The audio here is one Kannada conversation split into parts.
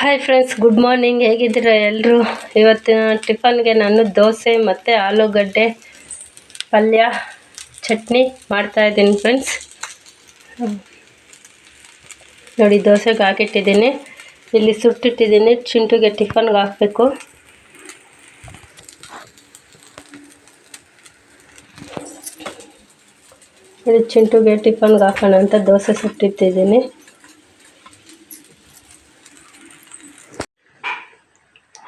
ಹಾಯ್ ಫ್ರೆಂಡ್ಸ್ ಗುಡ್ ಮಾರ್ನಿಂಗ್ ಹೇಗಿದ್ದೀರಾ ಎಲ್ಲರೂ ಇವತ್ತಿನ ಟಿಫನ್ಗೆ ನಾನು ದೋಸೆ ಮತ್ತು ಆಲೂಗಡ್ಡೆ, ಪಲ್ಯ, ಚಟ್ನಿ ಮಾಡ್ತಾಯಿದ್ದೀನಿ ಫ್ರೆಂಡ್ಸ್ ನೋಡಿ, ದೋಸೆಗೆ ಹಾಕಿಟ್ಟಿದ್ದೀನಿ. ಇಲ್ಲಿ ಸುಟ್ಟಿಟ್ಟಿದ್ದೀನಿ. ಚಿಂಟುಗೆ ಟಿಫನ್ಗೆ ಹಾಕಬೇಕು. ಇಲ್ಲಿ ಚಿಂಟುಗೆ ಟಿಫನ್ಗೆ ಹಾಕೋಣ ಅಂತ ದೋಸೆ ಸುಟ್ಟಿಟ್ಟಿದ್ದೀನಿ.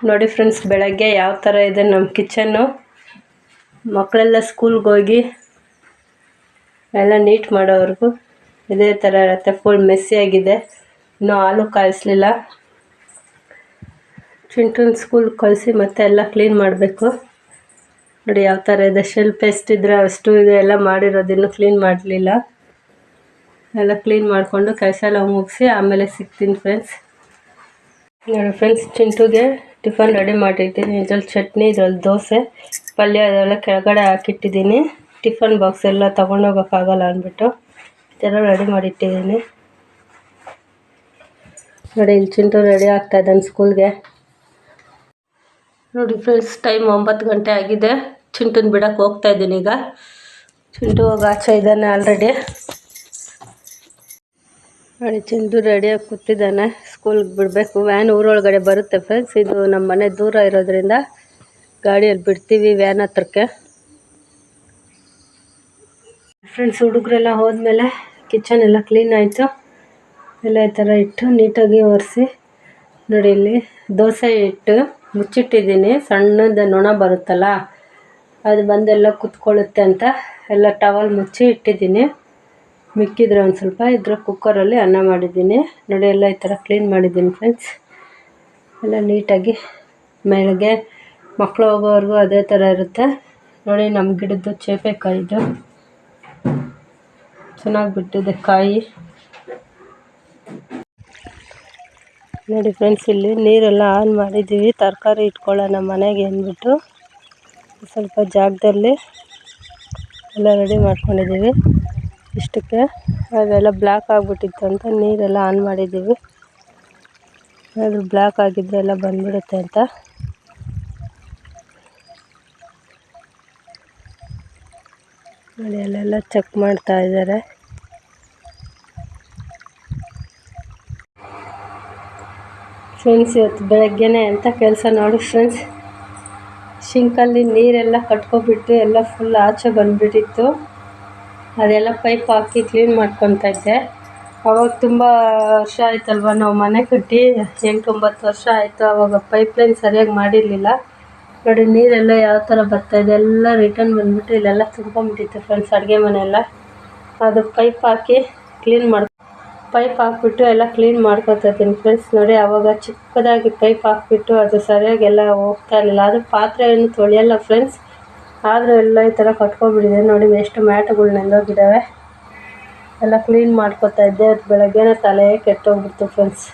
ನೋಡಿ ಫ್ರೆಂಡ್ಸ್ ಬೆಳಗ್ಗೆ ಯಾವ ಥರ ಇದೆ ನಮ್ಮ ಕಿಚನ್ನು ಮಕ್ಕಳೆಲ್ಲ ಸ್ಕೂಲ್ಗೆ ಹೋಗಿ ಎಲ್ಲ ನೀಟ್ ಮಾಡೋವರೆಗೂ. ಇದೇ ಥರ ಇರುತ್ತೆ ಫುಲ್ ಮೆಸ್ಸಿಯಾಗಿದೆ ಇನ್ನೂ ಹಾಲು ಕಾಯಿಸ್ಲಿಲ್ಲ. ಚಿಂಟುನ ಸ್ಕೂಲ್ ಕಳಿಸಿ ಮತ್ತೆ ಎಲ್ಲ ಕ್ಲೀನ್ ಮಾಡಬೇಕು. ನೋಡಿ ಯಾವ ಥರ ಇದೆ ಶೆಲ್ಫ್ ಎಷ್ಟಿದ್ರೆ ಅಷ್ಟು ಇದೆ ಎಲ್ಲ ಮಾಡಿರೋದಿನ್ನು ಕ್ಲೀನ್ ಮಾಡಲಿಲ್ಲ. ಎಲ್ಲ ಕ್ಲೀನ್ ಮಾಡಿಕೊಂಡು ಕೆಲಸ ಎಲ್ಲ ಮುಗಿಸಿ ಆಮೇಲೆ ಸಿಗ್ತೀನಿ ಫ್ರೆಂಡ್ಸ್ ನೋಡಿ ಫ್ರೆಂಡ್ಸ್ ಚಿಂಟುಗೆ ಟಿಫನ್ ರೆಡಿ ಮಾಡಿದ್ದೀನಿ ಇದ್ರಲ್ಲಿ ಚಟ್ನಿ, ಇದ್ರಲ್ಲಿ ದೋಸೆ. ಪಲ್ಯ ಅದೆಲ್ಲ ಕೆಳಗಡೆ ಹಾಕಿಟ್ಟಿದ್ದೀನಿ. ಟಿಫನ್ ಬಾಕ್ಸ್ ಎಲ್ಲ ತೊಗೊಂಡೋಗೋಕ್ಕಾಗಲ್ಲ ಅಂದ್ಬಿಟ್ಟು ಇದೆಲ್ಲ ರೆಡಿ ಮಾಡಿಟ್ಟಿದ್ದೀನಿ. ನೋಡಿ, ಇಲ್ಲಿ ಚಿಂಟು ರೆಡಿ ಆಗ್ತಾ ಇದ್ದಾನೆ ಸ್ಕೂಲ್ಗೆ. ನೋಡಿ ಫ್ರೆಂಡ್ಸ್, ಟೈಮ್ ಒಂಬತ್ತು ಗಂಟೆ ಆಗಿದೆ. ಚಿಂಟುನ ಬಿಡಕ್ಕೆ ಹೋಗ್ತಾ ಇದ್ದೀನಿ ಈಗ. ಚಿಂಟು ಹೋಗಿ ಆಚೆ ಇದ್ದಾನೆ ಆಲ್ರೆಡಿ. ನೋಡಿ, ಚಿಂಟು ರೆಡಿಯಾಗಿ ಕೂತಿದ್ದಾನೆ. ಸ್ಕೂಲ್ಗೆ ಬಿಡಬೇಕು. ವ್ಯಾನ್ ಊರೊಳಗಡೆ ಬರುತ್ತೆ ಫ್ರೆಂಡ್ಸ್ ಇದು ನಮ್ಮ ಮನೆ ದೂರ ಇರೋದ್ರಿಂದ ಗಾಡಿಯಲ್ಲಿ ಬಿಡ್ತೀವಿ ವ್ಯಾನ್ ಹತ್ರಕ್ಕೆ. ಫ್ರೆಂಡ್ಸ್ ಹುಡುಗರೆಲ್ಲ ಹೋದ್ಮೇಲೆ ಕಿಚನ್ ಎಲ್ಲ ಕ್ಲೀನ್ ಆಯಿತು. ಎಲ್ಲ ಈ ಥರ ಇಟ್ಟು ನೀಟಾಗಿ ಒರೆಸಿ ನೋಡಿ ಇಲ್ಲಿ ದೋಸೆ ಇಟ್ಟು ಮುಚ್ಚಿಟ್ಟಿದ್ದೀನಿ. ಸಣ್ಣದ ನೊಣ ಬರುತ್ತಲ್ಲ, ಅದು ಬಂದೆಲ್ಲ ಕುತ್ಕೊಳ್ಳುತ್ತೆ ಅಂತ ಎಲ್ಲ ಟವಲ್ ಮುಚ್ಚಿ ಇಟ್ಟಿದ್ದೀನಿ. ಮಿಕ್ಕಿದ್ರೆ ಒಂದು ಸ್ವಲ್ಪ ಇದ್ರ ಕುಕ್ಕರಲ್ಲಿ ಅನ್ನ ಮಾಡಿದ್ದೀನಿ. ನೋಡಿ ಎಲ್ಲ ಈ ಥರ ಕ್ಲೀನ್ ಮಾಡಿದ್ದೀನಿ ಫ್ರೆಂಡ್ಸ್ ಎಲ್ಲ ನೀಟಾಗಿ ಮೇಲೆಗೆ ಮಕ್ಕಳು ಹೋಗೋವರೆಗೂ ಅದೇ ಥರ ಇರುತ್ತೆ. ನೋಡಿ ನಮ್ಮ ಗಿಡದ್ದು ಚೇಪೆಕಾಯಿದು ಚೆನ್ನಾಗಿ ಬಿಟ್ಟಿದೆ ಕಾಯಿ. ನೋಡಿ ಫ್ರೆಂಡ್ಸ್ ಇಲ್ಲಿ ನೀರೆಲ್ಲ ಆನ್ ಮಾಡಿದ್ದೀವಿ ತರಕಾರಿ ಇಟ್ಕೊಳ್ಳೋಣ ಮನೆಗೆ ಅಂದ್ಬಿಟ್ಟು. ಸ್ವಲ್ಪ ಜಾಗದಲ್ಲಿ ಎಲ್ಲ ರೆಡಿ ಮಾಡ್ಕೊಂಡಿದ್ದೀವಿ ಇಷ್ಟಕ್ಕೆ. ಅದೆಲ್ಲ ಬ್ಲ್ಯಾಕ್ ಆಗಿಬಿಟ್ಟಿತ್ತು ಅಂತ ನೀರೆಲ್ಲ ಆನ್ ಮಾಡಿದ್ದೀವಿ. ಅದು ಬ್ಲ್ಯಾಕ್ ಆಗಿದ್ದರೆ ಎಲ್ಲ ಬಂದ್ಬಿಡುತ್ತೆ ಅಂತ. ನೋಡಿ, ಅಲ್ಲೆಲ್ಲ ಚೆಕ್ ಮಾಡ್ತಾ ಇದ್ದಾರೆ. ಫ್ರೆಂಡ್ಸ್, ಇವತ್ತು ಬೆಳಗ್ಗೆನೇ ಅಂತ ಕೆಲಸ ನೋಡಿ ಫ್ರೆಂಡ್ಸ್. ಶಿಂಕಲ್ಲಿ ನೀರೆಲ್ಲ ಕಟ್ಕೊಬಿಟ್ಟು ಎಲ್ಲ ಫುಲ್ ಆಚೆ ಬಂದುಬಿಟ್ಟಿತ್ತು. ಅದೆಲ್ಲ ಪೈಪ್ ಹಾಕಿ ಕ್ಲೀನ್ ಮಾಡ್ಕೊತಾ ಇದ್ದೆ. ಅವಾಗ ತುಂಬ ವರ್ಷ ಆಯ್ತಲ್ವ ನಾವು ಮನೆ ಕಟ್ಟಿ ಎಂಟು ಒಂಬತ್ತು ವರ್ಷ ಆಯಿತು ಪೈಪ್ ಲೈನ್ ಸರಿಯಾಗಿ ಮಾಡಿರಲಿಲ್ಲ. ನೋಡಿ ನೀರೆಲ್ಲ ಯಾವ ಥರ ಇದೆ, ಎಲ್ಲ ರಿಟರ್ನ್ ಬಂದುಬಿಟ್ಟು ಇಲ್ಲೆಲ್ಲ ತುಂಬ್ಕೊಂಬಿಟ್ಟಿತ್ತು ಫ್ರೆಂಡ್ಸ್ ಅಡುಗೆ ಮನೆಯೆಲ್ಲ. ಅದು ಪೈಪ್ ಹಾಕಿ ಕ್ಲೀನ್ ಮಾಡಿ ಪೈಪ್ ಹಾಕ್ಬಿಟ್ಟು ಎಲ್ಲ ಕ್ಲೀನ್ ಮಾಡ್ಕೊತಿದ್ದೀನಿ ಫ್ರೆಂಡ್ಸ್ ನೋಡಿ ಆವಾಗ ಚಿಕ್ಕದಾಗಿ ಪೈಪ್ ಹಾಕ್ಬಿಟ್ಟು ಅದು ಸರಿಯಾಗಿ ಎಲ್ಲ ಹೋಗ್ತಾ ಇರಲಿಲ್ಲ. ಅದು ಪಾತ್ರೆ ಏನು ತೊಳೆಯಲ್ಲ ಫ್ರೆಂಡ್ಸ್ ಆದರೂ ಎಲ್ಲ ಈ ಥರ ಕಟ್ಕೊಬಿಟ್ಟಿದೆ. ನೋಡಿ ಎಷ್ಟು ಮ್ಯಾಟ್ಗಳು ಎಲ್ಲ ಕ್ಲೀನ್ ಮಾಡ್ಕೊತಾ ಇದ್ದೆ. ಬೆಳಗ್ಗೆನೇ ತಲೆ ಕೆಟ್ಟೋಗ್ಬಿಡ್ತು ಫ್ರೆಂಡ್ಸ್